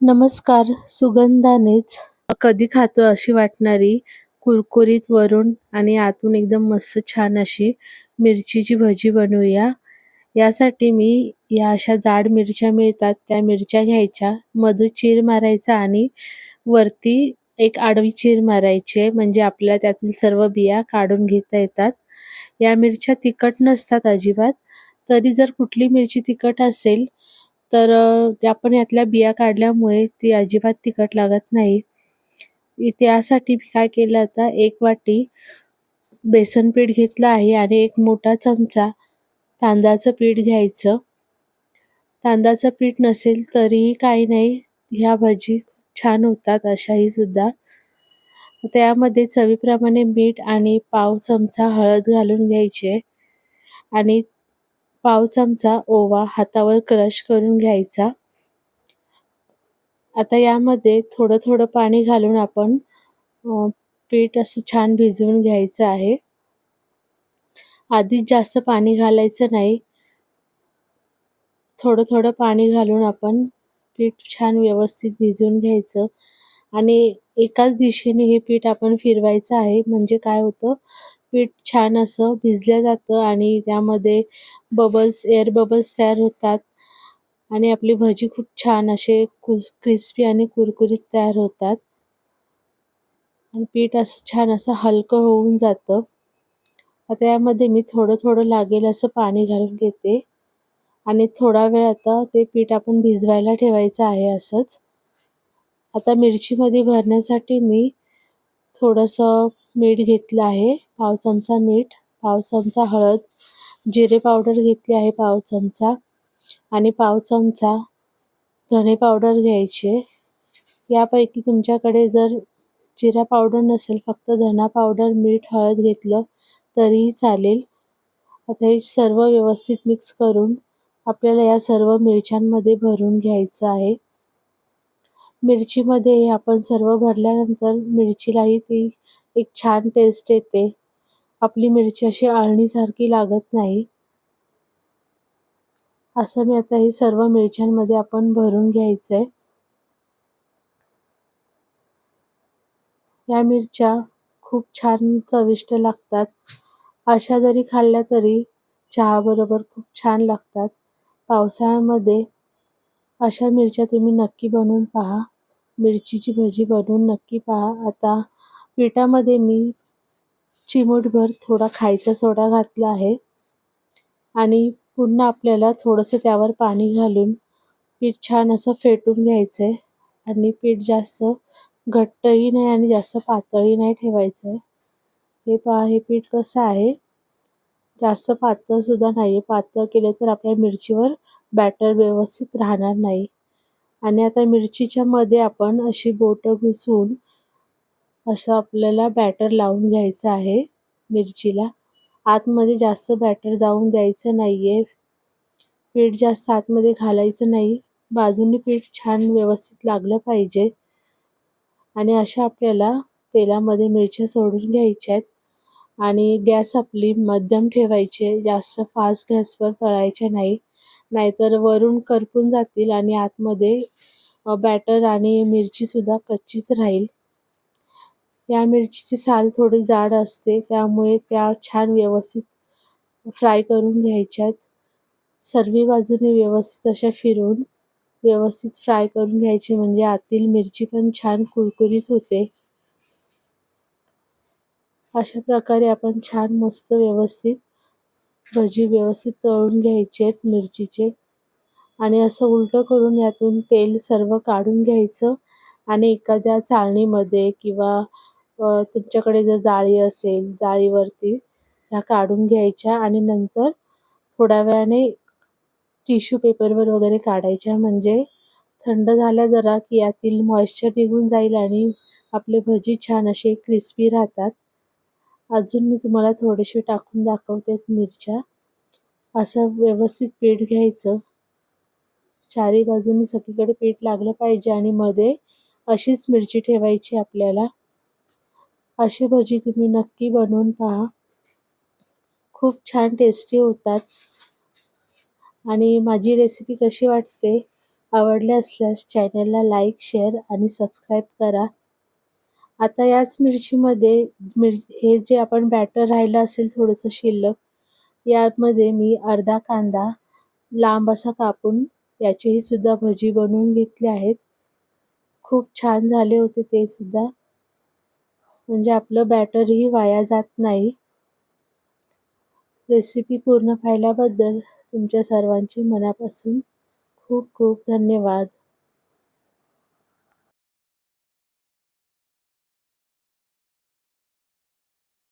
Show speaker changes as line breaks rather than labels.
नमस्कार सुगंधानेच कधी खातो अशी वाटणारी कुरकुरीत वरून आणि आतून एकदम मस्त छान अशी मिरचीची भजी बनवूया. यासाठी मी या अशा जाड मिरच्या मिळतात त्या मिरच्या घ्यायच्या. मधू चीर मारायचा आणि वरती एक आडवी चीर मारायची म्हणजे आपल्याला त्यातील सर्व बिया काढून घेता येतात. या मिरच्या तिखट नसतात अजिबात. तरी जर कुठली मिरची तिखट असेल तर त्या आपण यातल्या बिया काढल्यामुळे ती अजिबात तिखट लागत नाही. त्यासाठी मी काय केलं आता एक वाटी बेसन पीठ घेतलं आहे आणि एक मोठा चमचा तांदळाचं पीठ घ्यायचं. तांदळाचं पीठ नसेल तरीही काही नाही ह्या भजी छान होतात अशाही सुद्धा. त्यामध्ये चवीप्रमाणे मीठ आणि पाव चमचा हळद घालून घ्यायचे आणि पाव चमचा ओवा हातावर क्रश करून घ्यायचा. आता यामध्ये थोडं थोडं पाणी घालून आपण पीठ असं छान भिजवून घ्यायचं आहे. आधीच जास्त पाणी घालायचं नाही. थोडं थोडं पाणी घालून आपण पीठ छान व्यवस्थित भिजवून घ्यायचं. आणि एकाच दिशेने हे पीठ आपण फिरवायचं आहे. म्हणजे काय होतं? पीठ छान असं भिजलं जातं आणि त्यामध्ये बबल्स एअर बबल्स तयार होतात. आणि आपली भजी खूप छान असे क्रिस्पी आणि कुरकुरीत तयार होतात. आणि पीठ असं छान असं हलकं होऊन जातं. आता यामध्ये मी थोडं थोडं लागेल असं पाणी घालून घेते. आणि थोडा वेळ आता ते पीठ आपण भिजवायला ठेवायचं आहे असंच. आता मिरचीमध्ये भरण्यासाठी मी थोडंसं मीठ घेतलं आहे. पाव चमचा मीठ पाव चमचा हळद जिरे पावडर घेतली आहे पाव चमचा. आणि पाव चमचा धने पावडर घ्यायचे. यापैकी तुमच्याकडे जर जिरा पावडर नसेल फक्त धना पावडर मीठ हळद घेतलं तरीही चालेल. आता हे सर्व व्यवस्थित मिक्स करून आपल्याला या सर्व मिरच्यांमध्ये भरून घ्यायचं आहे. मिरचीमध्ये आपण सर्व भरल्यानंतर मिरचीलाही ती एक छान टेस्ट येते. आपली मिरची अशी आळणीसारखी लागत नाही. असं मी आता हे सर्व मिरच्यांमध्ये आपण भरून घ्यायचं आहे या मिरच्या खूप छान चविष्ट लागतात. अशा जरी खाल्ल्या तरी चहाबरोबर खूप छान लागतात. पावसाळ्यामध्ये अशा मिरच्या तुम्ही नक्की बनवून पहा. मिरचीची भजी बनवून नक्की पहा. आता पिठामध्ये मी चिमूटभर थोडा खायचा सोडा घातला आहे. आणि पुन्हा आपल्याला थोडंसं त्यावर पाणी घालून पीठ छान असं फेटून घ्यायचं आहे आणि पीठ जास्त घट्टही नाही आणि जास्त पातळही नाही ठेवायचं आहे हे पहा हे पीठ कसं आहे? जास्त पातळसुद्धा नाही आहे पातळ केले तर आपल्या मिरचीवर बॅटर व्यवस्थित राहणार नाही. आणि आता मिरचीच्या मध्ये आपण अशी बोटं घुसवून असं आपल्याला बॅटर लावून घ्यायचं आहे मिरचीला. आतमध्ये जास्त बॅटर जाऊन द्यायचं नाही आहे पीठ जास्त आतमध्ये घालायचं नाही. बाजूने पीठ छान व्यवस्थित लागलं पाहिजे. आणि अशा आपल्याला तेलामध्ये मिरच्या सोडून घ्यायच्या आहेत आणि गॅस आपली मध्यम ठेवायचे जास्त फास्ट गॅसवर तळायचे नाही. नाहीतर वरून करपून जातील आणि आतमध्ये बॅटर आणि मिरचीसुद्धा कच्चीच राहील. या मिरचीची साल थोडी जाड असते त्यामुळे त्या छान व्यवस्थित फ्राय करून घ्यायच्यात. सर्व बाजूने व्यवस्थित अशा फिरवून व्यवस्थित फ्राय करून घ्यायचे म्हणजे आतील मिरची पण छान कुरकुरीत होते. अशा प्रकारे आपण छान मस्त व्यवस्थित भजी व्यवस्थित तळून घ्यायचे आहेत मिरचीचे. आणि असं उलटं करून यातून तेल सर्व काढून घ्यायचं आणि एखाद्या चाळणीमध्ये किंवा तुमच्याकडे जर जाळी असेल जाळीवरती ह्या काढून घ्यायच्या आणि नंतर थोड्या वेळाने टिश्यू पेपरवर वगैरे काढायच्या. म्हणजे थंड झाल्या जरा की यातील मॉइश्चर निघून जाईल आणि आपले भजी छान असे क्रिस्पी राहतात. अजून मी तुम्हाला थोडेसे टाकून दाखवते मिरच्या. असं व्यवस्थित पीठ घ्यायचं. चारी बाजूनी सगळीकडे पीठ लागलं पाहिजे आणि मध्ये अशीच मिरची ठेवायची आपल्याला. अशी भजी तुम्ही नक्की बनवून पहा. खूप छान टेस्टी होतात. आणि माझी रेसिपी कशी वाटते आवडले असल्यास चॅनलला लाईक शेअर आणि सबस्क्राईब करा. आता याच मिरचीमध्ये मिर हे जे आपण बॅटर राहिलं असेल थोडंसं शिल्लक यामध्ये मी अर्धा कांदा लांब असा कापून याचीही सुद्धा भजी बनवून घेतली आहेत. खूप छान झाले होते ते सुद्धा. म्हणजे आपलं बॅटरही वाया जात नाही. रेसिपी पूर्ण पाहिल्याबद्दल तुमच्या सर्वांचे मनापासून खूप खूप धन्यवाद.